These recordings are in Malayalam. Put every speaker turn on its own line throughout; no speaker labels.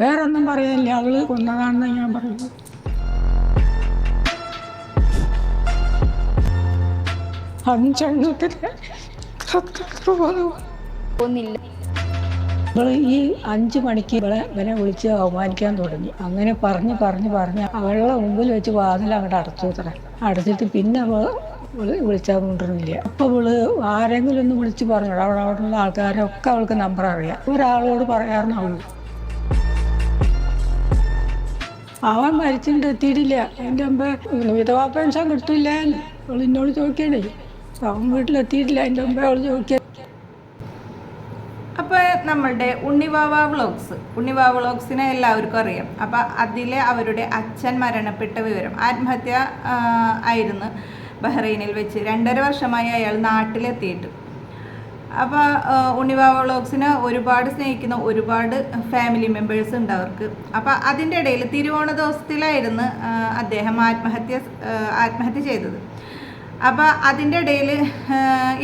വേറൊന്നും പറയാനില്ല അവൾ കൊന്നതാണെന്ന് ഞാൻ പറയുന്നു അഞ്ചെണ്ണത്തിന്
ഒന്നില്ല.
ഇവൾ ഈ അഞ്ച് മണിക്ക് ഇവളെ ഇവനെ വിളിച്ച് അവമാനിക്കാൻ തുടങ്ങി. അങ്ങനെ പറഞ്ഞ് പറഞ്ഞ് പറഞ്ഞ് അവളുടെ മുമ്പിൽ വെച്ച് വാതിൽ അങ്ങോട്ട് അടച്ചു അത്ര. അടച്ചിട്ട് പിന്നെ അവൾ വിളിച്ചാൽ കൊണ്ടിരുന്നില്ല അപ്പൊ ഇവൾ ആരെങ്കിലും ഒന്ന് വിളിച്ച് പറഞ്ഞു അവിടെ അവിടെയുള്ള ആൾക്കാരൊക്കെ അവൾക്ക് നമ്പർ അറിയാം. ഒരാളോട് പറയാറുണ്ട് അവൾ അവൻ മരിച്ചിട്ട് എത്തിയിട്ടില്ല. അതിന്റെ മുമ്പ് വിധവാ പെൻഷൻ കിട്ടില്ല അവൾ എന്നോട് ചോദിക്കണേ അവൻ വീട്ടിലെത്തിയിട്ടില്ല അതിന്റെ മുമ്പ് അവൾ ചോദിക്കുക
അപ്പോൾ നമ്മളുടെ ഉണ്ണിവാവ വ്ളോഗ്സ് ഉണ്ണിവാവ വ്ളോഗ്സിനെ എല്ലാവർക്കും അറിയാം. അപ്പോൾ അതിലെ അവരുടെ അച്ഛൻ മരണപ്പെട്ട വിവരം. ആത്മഹത്യ ആയിരുന്നു ബഹ്റൈനിൽ വെച്ച് രണ്ടര വർഷമായി അയാൾ നാട്ടിലെത്തിയിട്ട്. അപ്പോൾ ഉണ്ണിവാവ വ്ളോഗ്സിനെ ഒരുപാട് സ്നേഹിക്കുന്ന ഒരുപാട് ഫാമിലി മെമ്പേഴ്സ് ഉണ്ട് അവർക്ക്. അപ്പോൾ അതിന്റെ ഇടയിൽ തിരുവോണ ദിവസത്തിലായിരുന്നു അദ്ദേഹം ആത്മഹത്യ ആത്മഹത്യ ചെയ്തത്. അപ്പോൾ അതിന്റെ ഇടയിൽ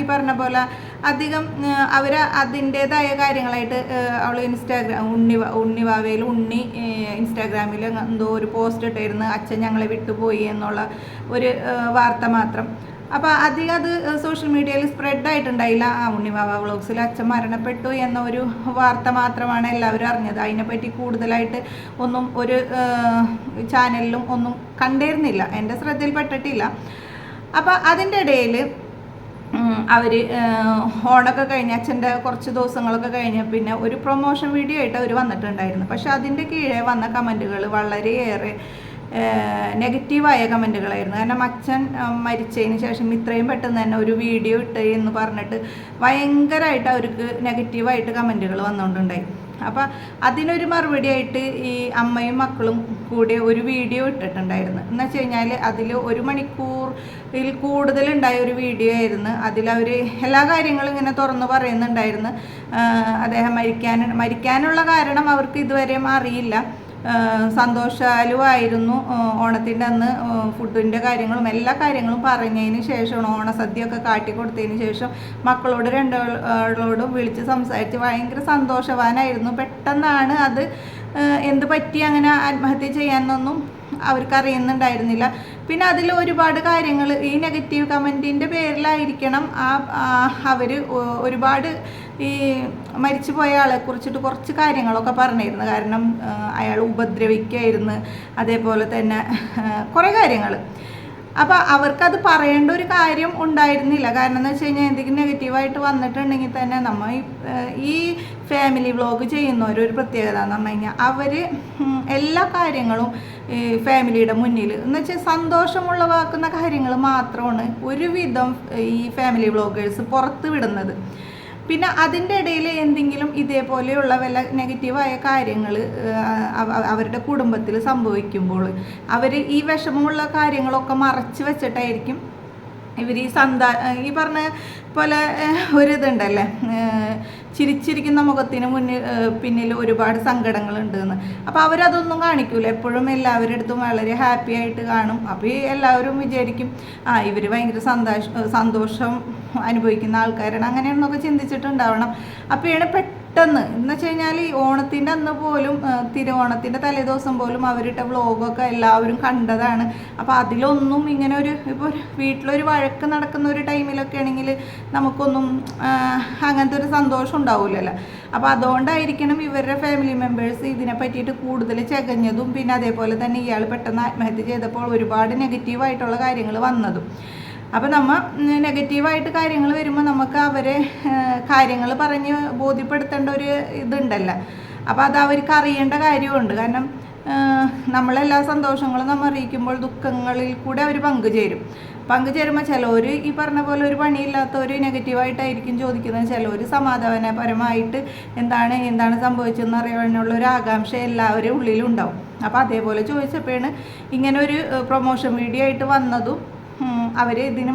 ഈ പറഞ്ഞ പോലെ അധികം അവർ അതിന്റേതായ കാര്യങ്ങളായിട്ട് അവൾ ഇൻസ്റ്റാഗ്രാം ഉണ്ണി ഉണ്ണിവാവയിൽ ഉണ്ണി ഇൻസ്റ്റാഗ്രാമിൽ എന്തോ ഒരു പോസ്റ്റ് ഇട്ടായിരുന്നു അച്ഛൻ ഞങ്ങളെ വിട്ടുപോയി എന്നുള്ള ഒരു വാർത്ത മാത്രം. അപ്പോൾ അധികം അത് സോഷ്യൽ മീഡിയയിൽ സ്പ്രെഡ് ആയിട്ടുണ്ടായില്ല. ആ ഉണ്ണിവാവ വ്ളോഗ്സിൽ അച്ഛൻ മരണപ്പെട്ടു എന്ന ഒരു വാർത്ത മാത്രമാണ് എല്ലാവരും അറിഞ്ഞത്. അതിനെപ്പറ്റി കൂടുതലായിട്ട് ഒന്നും ഒരു ചാനലിലും ഒന്നും കണ്ടിരുന്നില്ല. എന്റെ ശ്രദ്ധയിൽപ്പെട്ടിട്ടില്ല അപ്പോൾ അതിന്റെ ഇടയിൽ അവർ ഓണൊക്കെ കഴിഞ്ഞ് അച്ഛന്റെ കുറച്ച് ദിവസങ്ങളൊക്കെ കഴിഞ്ഞ് പിന്നെ ഒരു പ്രൊമോഷൻ വീഡിയോ ആയിട്ട് അവർ വന്നിട്ടുണ്ടായിരുന്നു. പക്ഷെ അതിന്റെ കീഴെ വന്ന കമന്റുകൾ വളരെയേറെ നെഗറ്റീവായ കമന്റുകളായിരുന്നു. കാരണം അച്ഛൻ മരിച്ചതിന് ശേഷം ഇത്രയും പെട്ടെന്ന് തന്നെ ഒരു വീഡിയോ ഇട്ട് എന്ന് പറഞ്ഞിട്ട് ഭയങ്കരമായിട്ട് അവർക്ക് നെഗറ്റീവായിട്ട് കമന്റുകൾ വന്നുകൊണ്ടുണ്ടായി അപ്പം അതിനൊരു മറുപടി ആയിട്ട് ഈ അമ്മയും മക്കളും കൂടി ഒരു വീഡിയോ ഇട്ടിട്ടുണ്ടായിരുന്നു. എന്ന് വെച്ച് കഴിഞ്ഞാൽ അതിൽ ഒരു മണിക്കൂറിൽ കൂടുതലുണ്ടായ ഒരു വീഡിയോ ആയിരുന്നു. അതിലവർ എല്ലാ കാര്യങ്ങളും ഇങ്ങനെ തുറന്നു പറയുന്നുണ്ടായിരുന്നു. അദ്ദേഹം മരിക്കാൻ മരിക്കാനുള്ള കാരണം അവർക്ക് ഇതുവരെയും അറിയില്ല. ആഹ് ഓണത്തിന്റെ അന്ന് ഫുഡിന്റെ കാര്യങ്ങളും എല്ലാ കാര്യങ്ങളും പറഞ്ഞതിന് ശേഷമാണ് ഓണസദ്യയൊക്കെ കാട്ടിക്കൊടുത്തതിന് ശേഷം മക്കളോട് രണ്ടാളോടും വിളിച്ച് സംസാരിച്ച് ഭയങ്കര സന്തോഷവാനായിരുന്നു. പെട്ടെന്നാണ് അത് എന്ത് പറ്റി അങ്ങനെ ആത്മഹത്യ ചെയ്യാനൊന്നും അവർക്ക് അറിയുന്നുണ്ടായിരുന്നില്ല പിന്നെ അതിൽ ഒരുപാട് കാര്യങ്ങൾ ഈ നെഗറ്റീവ് കമന്റിന്റെ പേരിലായിരിക്കണം ആ അവർ ഒരുപാട് ഈ മരിച്ചു പോയ ആളെ കുറിച്ചിട്ട് കുറച്ച് കാര്യങ്ങളൊക്കെ പറഞ്ഞിരുന്നു. കാരണം അയാൾ ഉപദ്രവിക്കായിരുന്നു. അതേപോലെ തന്നെ കുറേ കാര്യങ്ങൾ. അപ്പോൾ അവർക്കത് പറയേണ്ട ഒരു കാര്യം ഉണ്ടായിരുന്നില്ല. കാരണം എന്ന് വെച്ച് കഴിഞ്ഞാൽ എന്തെങ്കിലും നെഗറ്റീവായിട്ട് വന്നിട്ടുണ്ടെങ്കിൽ തന്നെ നമ്മൾ ഈ, ഫാമിലി വ്ളോഗ് ചെയ്യുന്നവരൊരു പ്രത്യേകത എന്ന് പറഞ്ഞു കഴിഞ്ഞാൽ അവർ എല്ലാ കാര്യങ്ങളും ഫാമിലിയുടെ മുന്നിൽ എന്ന് വെച്ചാൽ സന്തോഷമുള്ളവാക്കുന്ന കാര്യങ്ങൾ മാത്രമാണ് ഒരുവിധം ഈ ഫാമിലി വ്ളോഗേഴ്സ് പുറത്ത് വിടുന്നത്. പിന്നെ അതിന്റെ ഇടയിൽ എന്തെങ്കിലും ഇതേപോലെയുള്ള വല്ല നെഗറ്റീവായ കാര്യങ്ങൾ അവരുടെ കുടുംബത്തിൽ സംഭവിക്കുമ്പോൾ അവർ ഈ വിഷമമുള്ള കാര്യങ്ങളൊക്കെ മറച്ചു വെച്ചിട്ടായിരിക്കും ഇവർ ഈ സന്താ ഈ പറഞ്ഞ പോലെ ഒരു ഇതുണ്ടല്ലേ ചിരിച്ചിരിക്കുന്ന മുഖത്തിന് മുന്നിൽ പിന്നിൽ ഒരുപാട് സങ്കടങ്ങളുണ്ട് എന്ന് അപ്പോൾ അവരതൊന്നും കാണിക്കൂല. എപ്പോഴും എല്ലാവരുടെ അടുത്തും വളരെ ഹാപ്പി ആയിട്ട് കാണും. അപ്പോൾ ഈ എല്ലാവരും വിചാരിക്കും ആ ഇവർ ഭയങ്കര സന്തോഷം സന്തോഷം അനുഭവിക്കുന്ന ആൾക്കാരാണ്. അങ്ങനെയൊന്നൊക്കെ ചിന്തിച്ചിട്ടുണ്ടാവണം. അപ്പോഴാണ് പെട്ടെന്ന് എന്ന് വെച്ച് കഴിഞ്ഞാൽ ഈ ഓണത്തിന്റെ അന്ന് പോലും തിരുവോണത്തിന്റെ തലേദിവസം പോലും അവരിട്ട വ്ളോഗൊക്കെ എല്ലാവരും കണ്ടതാണ്. അപ്പോൾ അതിലൊന്നും ഇങ്ങനെ ഒരു ഇപ്പോൾ വീട്ടിലൊരു വഴക്ക് നടക്കുന്ന ഒരു ടൈമിലൊക്കെ ആണെങ്കിൽ നമുക്കൊന്നും അങ്ങനത്തെ ഒരു സന്തോഷം ഉണ്ടാവില്ലല്ലോ അപ്പോൾ അതുകൊണ്ടായിരിക്കണം ഇവരുടെ ഫാമിലി മെമ്പേഴ്സ് ഇതിനെ പറ്റിയിട്ട് കൂടുതൽ ചകഞ്ഞതും പിന്നെ അതേപോലെ തന്നെ ഇയാൾ പെട്ടെന്ന് ആത്മഹത്യ ചെയ്തപ്പോൾ ഒരുപാട് നെഗറ്റീവായിട്ടുള്ള കാര്യങ്ങൾ വന്നതും. അപ്പോൾ നമ്മൾ നെഗറ്റീവായിട്ട് കാര്യങ്ങൾ വരുമ്പോൾ നമുക്ക് അവരെ കാര്യങ്ങൾ പറഞ്ഞ് ബോധ്യപ്പെടുത്തേണ്ട ഒരു ഇതുണ്ടല്ലോ. അപ്പോൾ അത് അവർക്ക് അറിയേണ്ട കാര്യമുണ്ട് കാരണം നമ്മളെല്ലാ സന്തോഷങ്ങളും നമ്മൾ അറിയിക്കുമ്പോൾ ദുഃഖങ്ങളിൽ കൂടെ അവർ പങ്കുചേരും. പങ്കുചേരുമ്പോൾ ചിലവർ ഈ പറഞ്ഞ പോലെ ഒരു പണിയില്ലാത്തവർ നെഗറ്റീവായിട്ടായിരിക്കും ചോദിക്കുന്നത്. ചിലവർ സമാധാനപരമായിട്ട് എന്താണ് എന്താണ് സംഭവിച്ചതെന്ന് അറിയാനുള്ള ഒരു ആകാംക്ഷ എല്ലാവരും ഉള്ളിലുണ്ടാവും. അപ്പോൾ അതേപോലെ ചോദിച്ചപ്പോഴാണ് ഇങ്ങനെ ഒരു പ്രൊമോഷൻ വീഡിയോ ആയിട്ട് വന്നതും അവർ ഇതിന്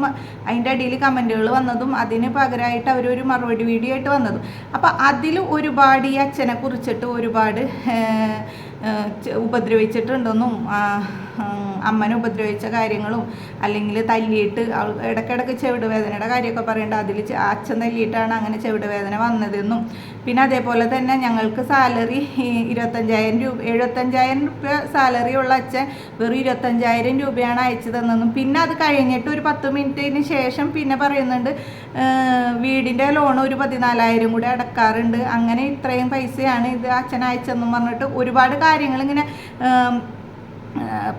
അതിന്റെ അടിയിൽ കമന്റുകൾ വന്നതും അതിന് പകരമായിട്ട് അവരൊരു മറുപടി വീഡിയോ ആയിട്ട് വന്നതും. അപ്പോൾ അതിൽ ഒരുപാട് ഈ അച്ഛനെ കുറിച്ചിട്ട് ഒരുപാട് ഉപദ്രവിച്ചിട്ടുണ്ടെന്നും അമ്മനെ ഉപദ്രവിച്ച കാര്യങ്ങളും അല്ലെങ്കിൽ തല്ലിയിട്ട് ഇടയ്ക്കിടയ്ക്ക് ചെവിട് വേദനയുടെ കാര്യമൊക്കെ പറയേണ്ട. അതിൽ അച്ഛൻ തല്ലിയിട്ടാണ് അങ്ങനെ ചെവിട് വേദന വന്നതെന്നും. പിന്നെ അതേപോലെ തന്നെ ഞങ്ങൾക്ക് സാലറി ഇരുപത്തഞ്ചായിരം രൂപ എഴുപത്തഞ്ചായിരം രൂപ സാലറി ഉള്ള അച്ഛൻ വെറും ഇരുപത്തഞ്ചായിരം രൂപയാണ് അയച്ചു തന്നതെന്നും പിന്നെ അത് കഴിഞ്ഞിട്ട് ഒരു പത്ത് മിനിറ്റിന് ശേഷം പിന്നെ പറയുന്നുണ്ട് വീടിന്റെ ലോൺ ഒരു പതിനാലായിരം കൂടി അടക്കാറുണ്ട്. അങ്ങനെ ഇത്രയും പൈസയാണ് ഇത് അച്ഛൻ അയച്ചെന്നും പറഞ്ഞിട്ട് ഒരുപാട് കാര്യങ്ങൾ ഇങ്ങനെ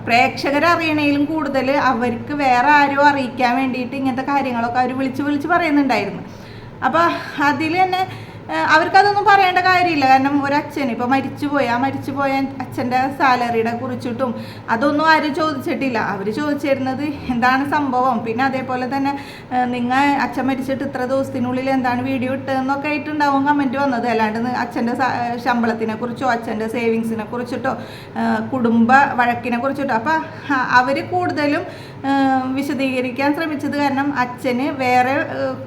പ്രേക്ഷകർ അറിയണേലും കൂടുതൽ അവർക്ക് വേറെ ആരോ അറിയിക്കാൻ വേണ്ടിയിട്ട് ഇങ്ങനത്തെ കാര്യങ്ങളൊക്കെ അവർ വിളിച്ച് വിളിച്ച് പറയുന്നുണ്ടായിരുന്നു. അപ്പോൾ അതിൽ തന്നെ അവർക്കതൊന്നും പറയേണ്ട കാര്യമില്ല. കാരണം ഒരു ഒരച്ഛൻ ഇപ്പോൾ മരിച്ചുപോയി. ആ മരിച്ചുപോയ അച്ഛന്റെ സാലറിയുടെ കുറിച്ചിട്ടും അതൊന്നും ആരും ചോദിച്ചിട്ടില്ല. അവർ ചോദിച്ചിരുന്നത് എന്താണ് സംഭവം? പിന്നെ അതേപോലെ തന്നെ നിങ്ങൾ അച്ഛൻ മരിച്ചിട്ട് ഇത്ര ദിവസത്തിനുള്ളിൽ എന്താണ് വീഡിയോ ഇട്ടതെന്നൊക്കെ ആയിട്ടുണ്ടാവും കമന്റ് വന്നത്. അല്ലാണ്ട് അച്ഛന്റെ ശമ്പളത്തിനെ കുറിച്ചോ അച്ഛന്റെ സേവിങ്സിനെ കുറിച്ചിട്ടോ കുടുംബ വഴക്കിനെ കുറിച്ചിട്ടോ. അപ്പോൾ അവർ കൂടുതലും വിശദീകരിക്കാൻ ശ്രമിച്ചത് കാരണം അച്ഛന് വേറെ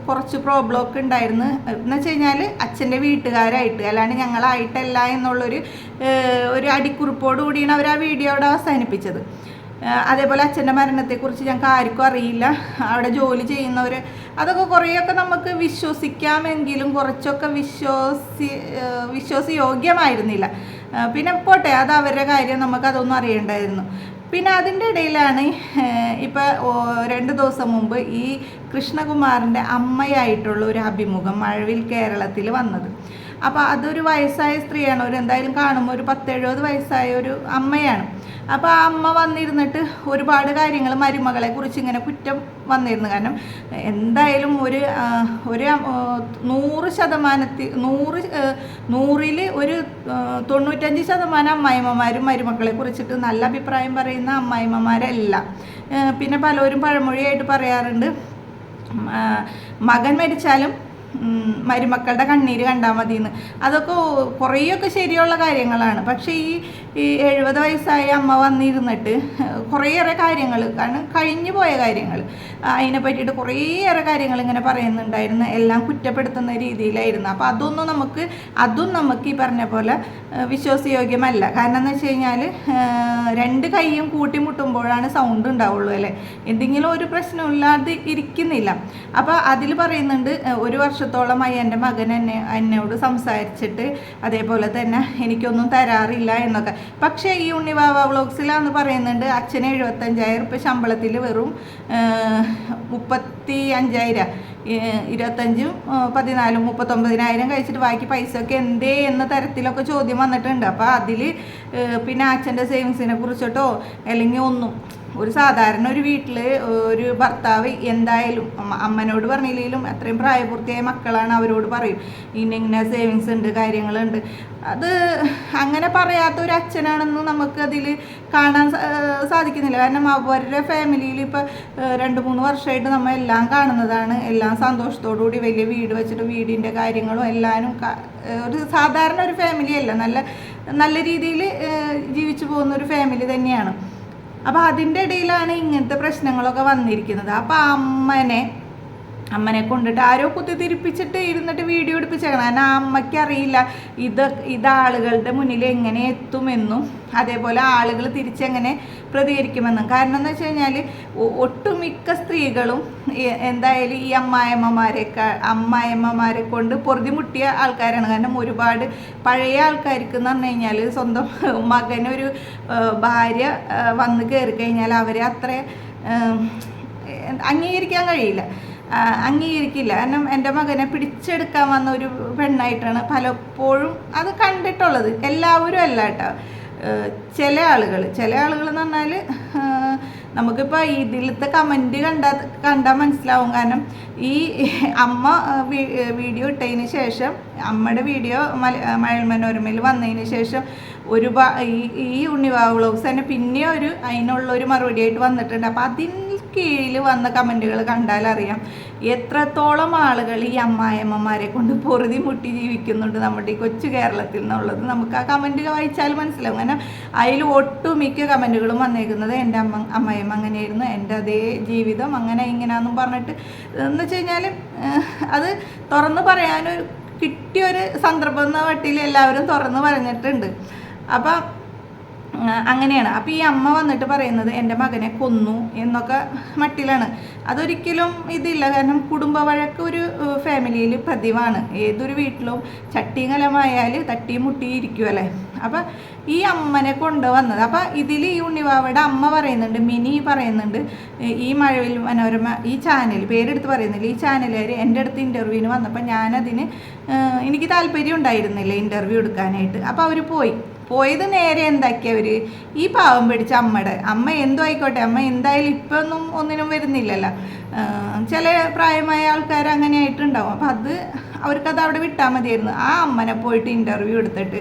കുറച്ച് പ്രോബ്ലം ഒക്കെ ഉണ്ടായിരുന്നു. എന്ന് വെച്ച് കഴിഞ്ഞാൽ അച്ഛന്റെ വീട്ടുകാരായിട്ട് അല്ലാണ്ട് ഞങ്ങളായിട്ടല്ല എന്നുള്ളൊരു ഒരു അടിക്കുറിപ്പോട് കൂടിയാണ് അവർ ആ വീഡിയോ അവിടെ അവസാനിപ്പിച്ചത്. അതേപോലെ അച്ഛന്റെ മരണത്തെക്കുറിച്ച് ഞങ്ങൾക്ക് ആർക്കും അറിയില്ല. അവിടെ ജോലി ചെയ്യുന്നവർ അതൊക്കെ കുറേയൊക്കെ നമുക്ക് വിശ്വസിക്കാമെങ്കിലും കുറച്ചൊക്കെ വിശ്വസി വിശ്വാസയോഗ്യമായിരുന്നില്ല. പിന്നെ പോട്ടെ അത് അവരുടെ കാര്യം നമുക്ക് അതൊന്നും അറിയണ്ടായിരുന്നു. പിന്നെ അതിന്റെ ഇടയിലാണ് ഇപ്പോൾ രണ്ട് ദിവസം മുമ്പ് ഈ കൃഷ്ണകുമാറിന്റെ അമ്മയായിട്ടുള്ള ഒരു അഭിമുഖം മഴവിൽ കേരളത്തിൽ വന്നത്. അപ്പോൾ അതൊരു വയസ്സായ സ്ത്രീയാണ്. ഒരു എന്തായാലും കാണുമ്പോൾ ഒരു പത്തെഴുപത് വയസ്സായ ഒരു അമ്മയാണ്. അപ്പോൾ ആ അമ്മ വന്നിരുന്നിട്ട് ഒരുപാട് കാര്യങ്ങൾ മരുമകളെ കുറിച്ച് ഇങ്ങനെ കുറ്റം വന്നിരുന്നു. കാരണം എന്തായാലും ഒരു ഒരു നൂറ് ശതമാനത്തിൽ നൂറ് നൂറിൽ ഒരു തൊണ്ണൂറ്റഞ്ച് ശതമാനം അമ്മായിമ്മമാരും മരുമക്കളെ കുറിച്ചിട്ട് നല്ല അഭിപ്രായം പറയുന്ന അമ്മായിമ്മമാരല്ല. പിന്നെ പലരും പഴമൊഴിയായിട്ട് പറയാറുണ്ട്. മകൻ മരിച്ചാലും മരുമക്കളുടെ കണ്ണീര് കണ്ടാൽ മതി എന്ന് അതൊക്കെ കുറേയൊക്കെ ശരിയുള്ള കാര്യങ്ങളാണ്. പക്ഷേ ഈ ഈ എഴുപത് വയസ്സായ അമ്മ വന്നിരുന്നിട്ട് കുറേയേറെ കാര്യങ്ങൾ കാരണം കഴിഞ്ഞു പോയ കാര്യങ്ങൾ അതിനെ പറ്റിയിട്ട് കുറേയേറെ കാര്യങ്ങൾ ഇങ്ങനെ പറയുന്നുണ്ടായിരുന്നു. എല്ലാം കുറ്റപ്പെടുത്തുന്ന രീതിയിലായിരുന്നു. അപ്പോൾ അതൊന്നും നമുക്ക് അതും നമുക്ക് ഈ പറഞ്ഞ പോലെ വിശ്വാസയോഗ്യമല്ല. കാരണം എന്ന് വെച്ച് കഴിഞ്ഞാൽ രണ്ട് കൈയും കൂട്ടിമുട്ടുമ്പോഴാണ് സൗണ്ട് ഉണ്ടാവുള്ളൂ അല്ലേ? എന്തെങ്കിലും ഒരു പ്രശ്നമില്ലാതെ ഇരിക്കുന്നില്ല. അപ്പോൾ അതിൽ പറയുന്നുണ്ട് ഒരു ഒരു വർഷത്തോളമായി എന്റെ മകൻ എന്നെ എന്നോട് സംസാരിച്ചിട്ട് അതേപോലെ തന്നെ എനിക്കൊന്നും തരാറില്ല എന്നൊക്കെ. പക്ഷേ ഈ ഉണ്ണിവാവ വ്ളോഗ്സിലാന്ന് പറയുന്നുണ്ട് അച്ഛന് എഴുപത്തഞ്ചായിരം റുപ്യ ശമ്പളത്തിൽ വെറും മുപ്പത്തി അഞ്ചായിരം ഇരുപത്തഞ്ചും പതിനാലും മുപ്പത്തൊമ്പതിനായിരം കഴിച്ചിട്ട് ബാക്കി പൈസ ഒക്കെ എന്തേ എന്ന തരത്തിലൊക്കെ ചോദ്യം വന്നിട്ടുണ്ട്. അപ്പോൾ അതിൽ പിന്നെ അച്ഛന്റെ സേവിങ്സിനെ കുറിച്ചിട്ടോ അല്ലെങ്കിൽ ഒന്നും ഒരു സാധാരണ ഒരു വീട്ടിൽ ഒരു ഭർത്താവ് എന്തായാലും അമ്മനോട് പറഞ്ഞില്ലെങ്കിലും അത്രയും പ്രായപൂർത്തിയായ മക്കളാണ് അവരോട് പറയും. ഇന്ന ഇങ്ങനെ സേവിങ്സ് ഉണ്ട് കാര്യങ്ങളുണ്ട്. അത് അങ്ങനെ പറയാത്ത ഒരു അച്ഛനാണെന്ന് നമുക്കതിൽ കാണാൻ സാധിക്കുന്നില്ല. കാരണം അവരുടെ ഫാമിലിയിൽ ഇപ്പോൾ രണ്ട് മൂന്ന് വർഷമായിട്ട് നമ്മൾ എല്ലാം കാണുന്നതാണ്. എല്ലാം സന്തോഷത്തോടു കൂടി വലിയ വീട് വെച്ചിട്ട് വീടിന്റെ കാര്യങ്ങളും എല്ലാവരും ഒരു സാധാരണ ഒരു ഫാമിലി അല്ല. നല്ല നല്ല രീതിയിൽ ജീവിച്ചു പോകുന്ന ഒരു ഫാമിലി തന്നെയാണ്. അപ്പോൾ അതിന്റെ ഇടയിലാണ് ഇങ്ങനത്തെ പ്രശ്നങ്ങളൊക്കെ വന്നിരിക്കുന്നത്. അപ്പോൾ അമ്മനെ അമ്മനെ കൊണ്ടിട്ട് ആരോ കുത്തിത്തിരിപ്പിച്ചിട്ട് ഇരുന്നിട്ട് വീഡിയോ എടുപ്പിച്ചേക്കണം. കാരണം ആ അമ്മയ്ക്ക് അറിയില്ല ഇത് ഇത് ആളുകളുടെ മുന്നിൽ എങ്ങനെ എത്തുമെന്നും അതേപോലെ ആളുകൾ തിരിച്ചെങ്ങനെ പ്രതികരിക്കുമെന്നും. കാരണം എന്ന് വെച്ച് കഴിഞ്ഞാൽ ഒട്ടുമിക്ക സ്ത്രീകളും എന്തായാലും ഈ അമ്മായിമ്മമാരെക്കാ അമ്മായിമ്മമാരെ കൊണ്ട് പൊറുതിമുട്ടിയ ആൾക്കാരാണ്. കാരണം ഒരുപാട് പഴയ ആൾക്കാർക്ക് എന്ന് പറഞ്ഞു കഴിഞ്ഞാൽ സ്വന്തം മകനൊരു ഭാര്യ വന്ന് കയറി കഴിഞ്ഞാൽ അവരെ അത്ര അംഗീകരിക്കാൻ കഴിയില്ല. അംഗീകരിക്കില്ല. കാരണം എന്റെ മകനെ പിടിച്ചെടുക്കാൻ വന്ന ഒരു പെണ്ണായിട്ടാണ് പലപ്പോഴും അത് കണ്ടിട്ടുള്ളത്. എല്ലാവരും അല്ല കേട്ടോ. ചില ആളുകൾ ചില ആളുകൾ എന്ന് പറഞ്ഞാൽ നമുക്കിപ്പോൾ ഇതിലത്തെ കമന്റ് കണ്ടാൽ കണ്ടാൽ മനസ്സിലാവും. കാരണം ഈ അമ്മ വീഡിയോ ഇട്ടതിന് ശേഷം അമ്മയുടെ വീഡിയോ മല മഴൽ മനോരമയിൽ വന്നതിന് ശേഷം ഒരു ഈ ഉണ്ണിവാവ് വ്ളോഗ്സ് തന്നെ പിന്നെ ഒരു അതിനുള്ള ഒരു മറുപടി ആയിട്ട് വന്നിട്ടുണ്ട്. അപ്പോൾ അതിന് കീഴിൽ വന്ന കമന്റുകൾ കണ്ടാൽ അറിയാം. എത്രത്തോളം ആളുകൾ ഈ അമ്മായിയമ്മമാരെ കൊണ്ട് പൊറുതി മുട്ടി ജീവിക്കുന്നുണ്ട് നമ്മുടെ ഈ കൊച്ചു കേരളത്തിൽ എന്നുള്ളത് നമുക്ക് ആ കമന്റ് വായിച്ചാൽ മനസ്സിലാവും. കാരണം അതിൽ ഒട്ടുമിക്ക കമന്റുകളും വന്നേക്കുന്നത് എന്റെ അമ്മ അമ്മായിയമ്മ അങ്ങനെയായിരുന്നു. എന്റെ അതേ ജീവിതം അങ്ങനെ ഇങ്ങനെയാണെന്നും പറഞ്ഞിട്ട്. എന്ന് വെച്ച് കഴിഞ്ഞാൽ അത് തുറന്ന് പറയാനൊരു കിട്ടിയൊരു സന്ദർഭം എന്ന വട്ടിയിൽ എല്ലാവരും തുറന്ന് പറഞ്ഞിട്ടുണ്ട്. അപ്പം അങ്ങനെയാണ്. അപ്പോൾ ഈ അമ്മ വന്നിട്ട് പറയുന്നത് എന്റെ മകനെ കൊന്നു എന്നൊക്കെ മട്ടിലാണ്. അതൊരിക്കലും ഇതില്ല. കാരണം കുടുംബ വഴക്ക് ഒരു ഫാമിലിയിൽ പതിവാണ്. ഏതൊരു വീട്ടിലും ചട്ടിയും കലമായാൽ തട്ടിയും മുട്ടിയും ഇരിക്കുമല്ലേ അപ്പം ഈ അമ്മനെ കൊണ്ടുവന്നത്. അപ്പം ഇതിൽ ഈ ഉണ്ണിവാവയുടെ അമ്മ പറയുന്നുണ്ട് മിനി പറയുന്നുണ്ട് ഈ മഴവിൽ മനോരമ ഈ ചാനൽ പേരെടുത്ത് പറയുന്നില്ല. ഈ ചാനലുകാർ എന്റെ അടുത്ത് ഇന്റർവ്യൂവിന് വന്നപ്പോൾ ഞാനതിന് എനിക്ക് താല്പര്യം ഉണ്ടായിരുന്നില്ല ഇന്റർവ്യൂ എടുക്കാനായിട്ട്. അപ്പോൾ അവർ പോയി. പോയത് നേരെ എന്താക്കിയവർ ഈ പാവം പിടിച്ച അമ്മയുടെ. അമ്മ എന്തോ ആയിക്കോട്ടെ. അമ്മ എന്തായാലും ഇപ്പം ഒന്നും ഒന്നിനും വരുന്നില്ലല്ലോ. ചില പ്രായമായ ആൾക്കാർ അങ്ങനെ ആയിട്ടുണ്ടാവും. അപ്പം അത് അവർക്കത് അവിടെ വിട്ടാൽ മതിയായിരുന്നു. ആ അമ്മനെ പോയിട്ട് ഇന്റർവ്യൂ എടുത്തിട്ട്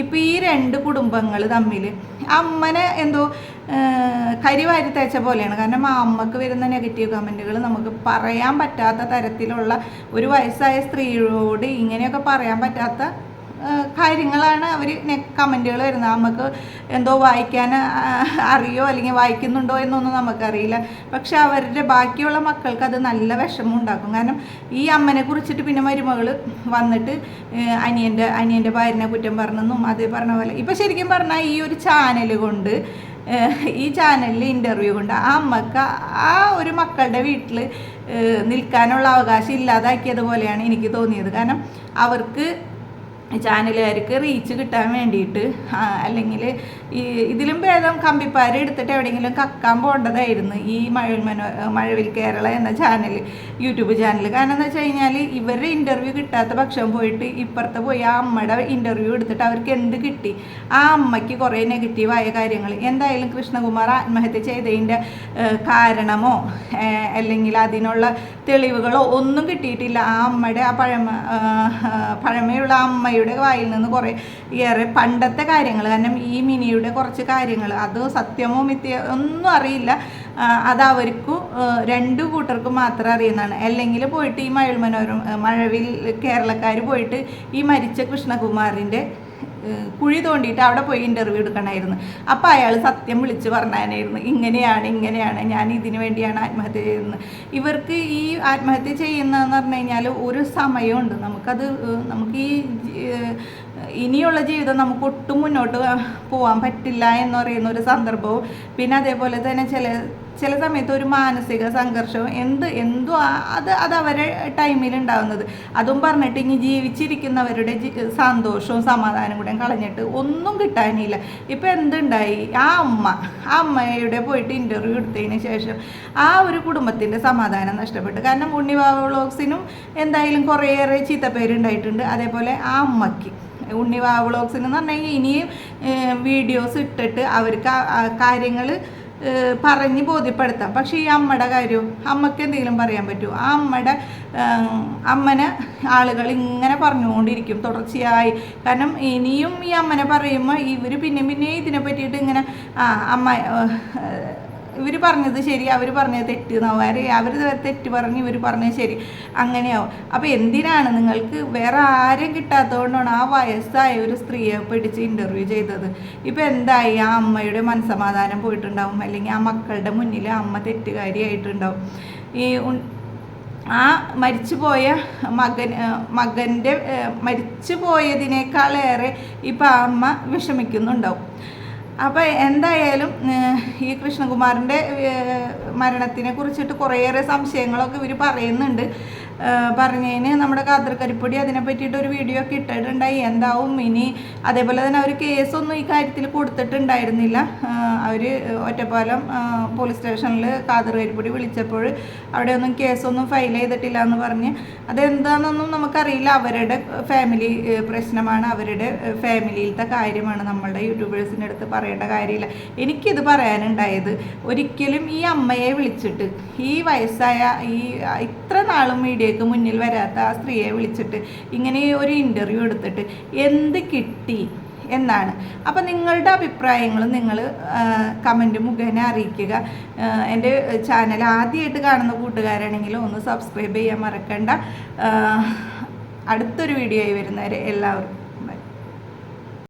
ഇപ്പം ഈ രണ്ട് കുടുംബങ്ങൾ തമ്മിൽ അമ്മനെ എന്തോ കരി വാരി തേച്ച പോലെയാണ്. കാരണം ആ അമ്മയ്ക്ക് വരുന്ന നെഗറ്റീവ് കമന്റുകൾ നമുക്ക് പറയാൻ പറ്റാത്ത തരത്തിലുള്ള ഒരു വയസ്സായ സ്ത്രീയോട് ഇങ്ങനെയൊക്കെ പറയാൻ പറ്റാത്ത കാര്യങ്ങളാണ് അവർ കമന്റുകൾ വരുന്നത്. നമുക്ക് എന്തോ വായിക്കാൻ അറിയോ അല്ലെങ്കിൽ വായിക്കുന്നുണ്ടോ എന്നൊന്നും നമുക്കറിയില്ല. പക്ഷെ അവരുടെ ബാക്കിയുള്ള മക്കൾക്ക് അത് നല്ല വിഷമം ഉണ്ടാക്കും. കാരണം ഈ അമ്മനെ കുറിച്ചിട്ട് പിന്നെ മരുമകൾ വന്നിട്ട് അനിയന്റെ അനിയന്റെ ഭാര്യനെ കുറ്റം പറഞ്ഞെന്നും അത് പറഞ്ഞ പോലെ. ഇപ്പം ശരിക്കും പറഞ്ഞാൽ ഈ ഒരു ചാനൽ കൊണ്ട് ഈ ചാനലിൽ ഇന്റർവ്യൂ കൊണ്ട് ആ അമ്മയ്ക്ക് ആ ഒരു മക്കളുടെ വീട്ടിൽ നിൽക്കാനുള്ള അവകാശം ഇല്ലാതാക്കിയതുപോലെയാണ് എനിക്ക് തോന്നിയത്. കാരണം അവർക്ക് ചാനലുകാർക്ക് റീച്ച് കിട്ടാൻ വേണ്ടിയിട്ട് അല്ലെങ്കിൽ ഈ ഇതിലും ഭേദം കമ്പിപ്പാര എടുത്തിട്ട് എവിടെയെങ്കിലും കക്കാൻ പോകേണ്ടതായിരുന്നു ഈ മഴവിൽ മനോ മഴവിൽ കേരള എന്ന ചാനൽ യൂട്യൂബ് ചാനൽ കാരണം എന്താ വെച്ച് കഴിഞ്ഞാൽ ഇവരുടെ ഇന്റർവ്യൂ കിട്ടാത്ത പക്ഷം പോയിട്ട് ഇപ്പുറത്ത് പോയി ആ അമ്മയുടെ ഇന്റർവ്യൂ എടുത്തിട്ട് അവർക്ക് എന്ത് കിട്ടി? ആ അമ്മയ്ക്ക് കുറേ നെഗറ്റീവായ കാര്യങ്ങൾ എന്തായാലും കൃഷ്ണകുമാർ ആത്മഹത്യ ചെയ്തതിന്റെ കാരണമോ അല്ലെങ്കിൽ അതിനുള്ള തെളിവുകളോ ഒന്നും കിട്ടിയിട്ടില്ല. ആ അമ്മയുടെ ആ പഴമ പഴമയുള്ള ആ അമ്മയുടെ വായിൽ നിന്ന് കുറേ ഏറെ പണ്ടത്തെ കാര്യങ്ങൾ കാരണം ഈ മിനിയുടെ കുറച്ച് കാര്യങ്ങൾ അത് സത്യമോ മിത്യോ ഒന്നും അറിയില്ല. അത് അവർക്കും രണ്ടു കൂട്ടർക്കും മാത്രം അറിയുന്നതാണ്. അല്ലെങ്കിൽ പോയിട്ട് ഈ മഴവിൽ മനോരമ മഴവിൽ കേരളക്കാർ പോയിട്ട് ഈ മരിച്ച കൃഷ്ണകുമാറിന്റെ കുഴി തോണ്ടിയിട്ട് അവിടെ പോയി ഇന്റർവ്യൂ എടുക്കണമായിരുന്നു അപ്പോൾ അയാൾ സത്യം വിളിച്ച് പറഞ്ഞാനായിരുന്നു. ഇങ്ങനെയാണ് ഇങ്ങനെയാണ് ഞാൻ ഇതിനു വേണ്ടിയാണ് ആത്മഹത്യ ചെയ്യുന്നത്. ഇവർക്ക് ഈ ആത്മഹത്യ ചെയ്യുന്നതെന്ന് പറഞ്ഞു കഴിഞ്ഞാൽ ഒരു സമയമുണ്ട്. നമുക്കത് നമുക്ക് ഈ ഇനിയുള്ള ജീവിതം നമുക്ക് ഒട്ടും മുന്നോട്ട് പോകാൻ പറ്റില്ല എന്ന് പറയുന്ന ഒരു സന്ദർഭവും പിന്നെ അതേപോലെ തന്നെ ചില ചില സമയത്ത് ഒരു മാനസിക സംഘർഷവും എന്ത് എന്തോ അത് അത് അവരെ ടൈമിൽ ഉണ്ടാകുന്നത് അതും പറഞ്ഞിട്ട് ഇനി ജീവിച്ചിരിക്കുന്നവരുടെ സന്തോഷവും സമാധാനം കൂടെ കളഞ്ഞിട്ട് ഒന്നും കിട്ടാനില്ല. ഇപ്പം എന്തുണ്ടായി? ആ അമ്മ ആ അമ്മയുടെ പോയിട്ട് ഇന്റർവ്യൂ എടുത്തതിന് ശേഷം ആ ഒരു കുടുംബത്തിന്റെ സമാധാനം നഷ്ടപ്പെട്ടു. കാരണം ഉണ്ണിവാവ വ്ളോഗ്സിനും എന്തായാലും കുറേയേറെ ചീത്തപ്പേരുണ്ടായിട്ടുണ്ട്. അതേപോലെ ആ അമ്മയ്ക്ക്. ഉണ്ണിവാ വ്ളോഗ്സിന് എന്ന് പറഞ്ഞു കഴിഞ്ഞാൽ ഇനിയും വീഡിയോസ് ഇട്ടിട്ട് അവർക്ക് കാര്യങ്ങൾ പറഞ്ഞ് ബോധ്യപ്പെടുത്താം. പക്ഷേ ഈ അമ്മയുടെ കാര്യവും അമ്മയ്ക്ക് എന്തെങ്കിലും പറയാൻ പറ്റുമോ ആ അമ്മയുടെ അമ്മനെ ആളുകൾ ഇങ്ങനെ പറഞ്ഞുകൊണ്ടിരിക്കും തുടർച്ചയായി. കാരണം ഇനിയും ഈ അമ്മനെ പറയുമ്പോൾ ഇവർ പിന്നെ പിന്നെ ഇതിനെ പറ്റിയിട്ട് ഇങ്ങനെ ആ അമ്മ ഇവർ പറഞ്ഞത് ശരി അവർ പറഞ്ഞത് തെറ്റ് അവർ അവർ തെറ്റ് പറഞ്ഞ് ഇവർ പറഞ്ഞത് ശരി. അങ്ങനെയാവും. അപ്പോൾ എന്തിനാണ് നിങ്ങൾക്ക് വേറെ ആരും കിട്ടാത്തതുകൊണ്ടാണ് ആ വയസ്സായ ഒരു സ്ത്രീയെ പിടിച്ച് ഇന്റർവ്യൂ ചെയ്തത്? ഇപ്പോൾ എന്തായി? ആ അമ്മയുടെ മനസമാധാനം പോയിട്ടുണ്ടാവും. അല്ലെങ്കിൽ ആ മക്കളുടെ മുന്നിൽ അമ്മ തെറ്റുകാരിയായിട്ടുണ്ടാവും. ഈ ആ മരിച്ചുപോയ മകൻ മകന്റെ മരിച്ചു പോയതിനേക്കാളേറെ ഇപ്പം ആ അമ്മ വിഷമിക്കുന്നുണ്ടാവും. അപ്പോൾ എന്തായാലും ഈ കൃഷ്ണകുമാറിന്റെ മരണത്തിനെ കുറിച്ചിട്ട് കുറേയേറെ സംശയങ്ങളൊക്കെ ഇവർ പറയുന്നുണ്ട്. പറഞ്ഞതിന് നമ്മുടെ കാതർക്കരിപ്പൊടി അതിനെ പറ്റിയിട്ട് ഒരു വീഡിയോ ഒക്കെ ഇട്ടിട്ടുണ്ടായി. എന്താവും? ഇനി അതേപോലെ തന്നെ അവർ കേസൊന്നും ഈ കാര്യത്തിൽ കൊടുത്തിട്ടുണ്ടായിരുന്നില്ല. അവർ ഒറ്റപ്പാലം പോലീസ് സ്റ്റേഷനിൽ കാതർക്കരിപ്പൊടി വിളിച്ചപ്പോൾ അവിടെ ഒന്നും കേസൊന്നും ഫയൽ ചെയ്തിട്ടില്ല എന്ന് പറഞ്ഞ്. അതെന്താണെന്നൊന്നും നമുക്കറിയില്ല. അവരുടെ ഫാമിലി പ്രശ്നമാണ്. അവരുടെ ഫാമിലിയിലത്തെ കാര്യമാണ്. നമ്മളുടെ യൂട്യൂബേഴ്സിന്റെ അടുത്ത് പറയേണ്ട കാര്യമില്ല. എനിക്കിത് പറയാനുണ്ടായത് ഒരിക്കലും ഈ അമ്മയെ വിളിച്ചിട്ട് ഈ വയസ്സായ ഈ ഇത്ര നാളും മീഡിയക്ക് മുന്നിൽ വരാത്ത ആ സ്ത്രീയെ വിളിച്ചിട്ട് ഇങ്ങനെ ഒരു ഇന്റർവ്യൂ എടുത്തിട്ട് എന്ത് കിട്ടി എന്നാണ്. അപ്പം നിങ്ങളുടെ അഭിപ്രായങ്ങൾ നിങ്ങൾ കമന്റ് മുഖേന അറിയിക്കുക. എന്റെ ചാനൽ ആദ്യമായിട്ട് കാണുന്ന കൂട്ടുകാരാണെങ്കിൽ ഒന്ന് സബ്സ്ക്രൈബ് ചെയ്യാൻ മറക്കണ്ട. അടുത്തൊരു വീഡിയോ ആയി വരുന്നവരെ എല്ലാവർക്കും